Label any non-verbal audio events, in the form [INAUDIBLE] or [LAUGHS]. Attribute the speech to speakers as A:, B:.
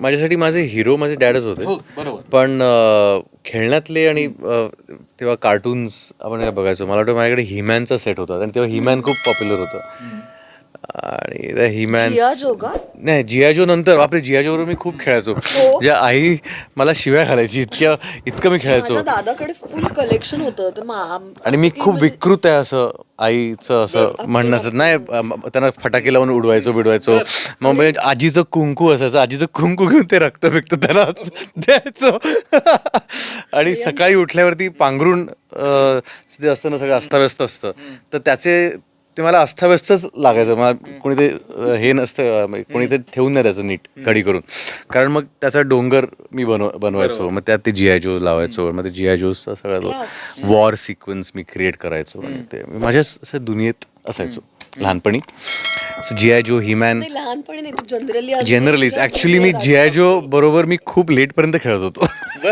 A: माझ्यासाठी माझे हिरो माझे डॅडच होते.
B: हो बरोबर.
A: पण खेळण्यातले आणि तेव्हा कार्टून्स आपण बघायचो. मला वाटतं माझ्याकडे हिमॅनचा सेट होता. आणि तेव्हा हिमॅन खूप पॉप्युलर होतं. आणि हिमॅन
C: जियाजो का?
A: नाही जियाजो नंतर. बापरे जियाजोवर मी खूप खेळायचो. म्हणजे आई मला शिव्या घालायची इतक्या इतकं मी खेळायचो.
C: माझ्या दादाकडे फुल कलेक्शन होतं. तर मा- आम-
A: आणि मी खूप
C: म्हणजे-
A: विकृत आहे असं आईचं असं म्हणणं असं नाही त्यांना फटाके लावून उडवायचो बिडवायचो. मग म्हणजे आजीचं कुंकू असायचं. आजीचं कुंकू घेऊन ते रक्त फेकतं. त्यांना द्यायचो. [LAUGHS] आणि सकाळी उठल्यावरती पांघरून अं, ते असतं ना सगळं अस्ताव्यस्त असतं. तर त्याचे ते मला अस्ताव्यस्तच लागायचं. मला कोणी ते हे नसतं कोणी ते ठेवून नाही त्याचं नीट घडी करून. कारण मग त्याचा डोंगर मी बनव बनवायचो. मग त्यात ते जिआय जोज लावायचो. मग ते जिआय जोजचा सगळा वॉर सिक्वेन्स मी क्रिएट करायचो. आणि ते मी माझ्या असं दुनियेत असायचो. लहानपणी. जी आय जो हिमॅन
C: लहानपणी नाही तू जनरली
A: जनरलीच ऍक्च्युली मी जी आय जो बरोबर मी खूप लेट पर्यंत खेळत होतो. [LAUGHS]